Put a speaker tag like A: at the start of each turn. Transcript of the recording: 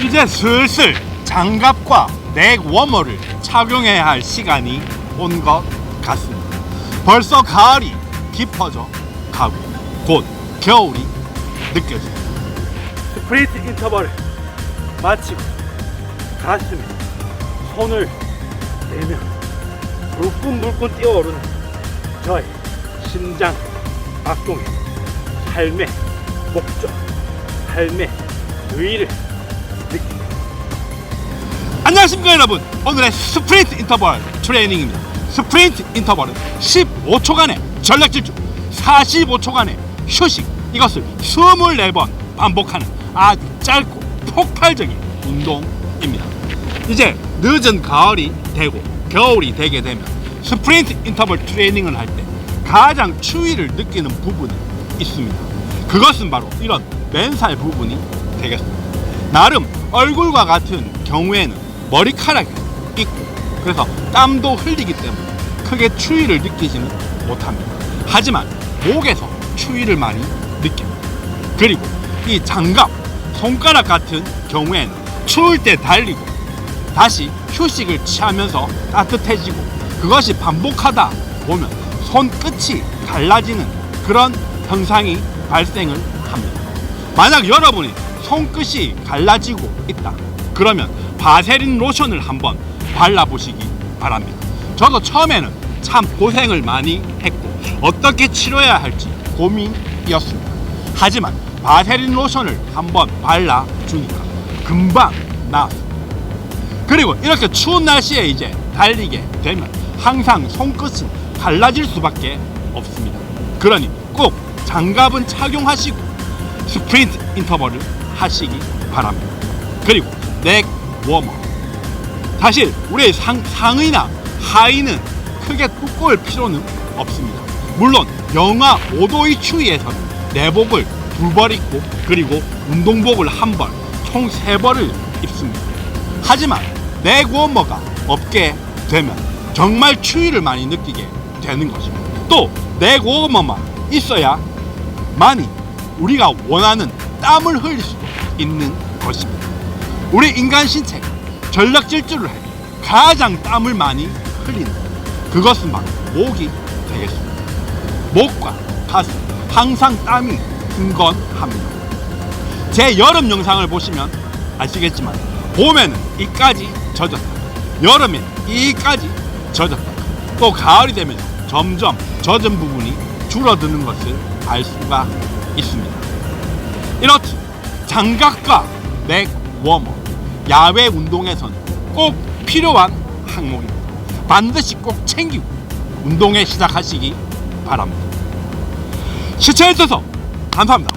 A: 이제 슬슬 장갑과 넥 워머를 착용해야 할 시간이 온 것 같습니다. 벌써 가을이 깊어져 가고 곧 겨울이 느껴집니다. 스프린트 인터벌을 마치고 가슴에 손을 대면 불끈불끈 뛰어오르는 저의 심장 박동에 삶의 목적, 삶의 의의를. 안녕하십니까 여러분. 오늘의 스프린트 인터벌 트레이닝입니다. 스프린트 인터벌은 15초간의 전력 질주 45초간의 휴식 이것을 24번 반복하는 아주 짧고 폭발적인 운동입니다. 이제 늦은 가을이 되고 겨울이 되게 되면 스프린트 인터벌 트레이닝을 할 때 가장 추위를 느끼는 부분이 있습니다. 그것은 바로 이런 맨살 부분이 되겠습니다. 나름 얼굴과 같은 경우에는 머리카락이 있고 그래서 땀도 흘리기 때문에 크게 추위를 느끼지는 못합니다. 하지만 목에서 추위를 많이 느낍니다. 그리고 이 장갑, 손가락 같은 경우에는 추울 때 달리고 다시 휴식을 취하면서 따뜻해지고 그것이 반복하다 보면 손끝이 갈라지는 그런 현상이 발생을 합니다. 만약 여러분이 손끝이 갈라지고 있다. 그러면 바세린 로션을 한번 발라보시기 바랍니다. 저도 처음에는 참 고생을 많이 했고 어떻게 치료해야 할지 고민이었습니다. 하지만 바세린 로션을 한번 발라주니까 금방 나았습니다. 그리고 이렇게 추운 날씨에 이제 달리게 되면 항상 손끝은 갈라질 수밖에 없습니다. 그러니 꼭 장갑은 착용하시고 스프린트 인터벌을 하시기 바랍니다. 그리고 넥 워머. 사실 우리의 상, 상의나 하의는 크게 두꺼울 필요는 없습니다. 물론 영하 5도의 추위에서는 내복을 두 벌 입고 그리고 운동복을 한 벌, 총 세 벌을 입습니다. 하지만 넥 워머가 없게 되면 정말 추위를 많이 느끼게 되는 것입니다. 또넥 워머만 있어야 많이 우리가 원하는 땀을 흘릴 수 있는 것입니다. 우리 인간 신체가 전력 질주를 할때 가장 땀을 많이 흘리는 그것은 바로 목이 되겠습니다. 목과 가슴 항상 땀이 흥건합니다. 제 여름 영상을 보시면 아시겠지만 봄에는 이까지 젖었다. 여름엔 이까지 젖었다. 또 가을이 되면 점점 젖은 부분이 줄어드는 것을 알 수가 있습니다. 이렇듯 장갑과 넥 워머 야외 운동에서는 꼭 필요한 항목입니다. 반드시 꼭 챙기고 운동에 시작하시기 바랍니다. 시청해주셔서 감사합니다.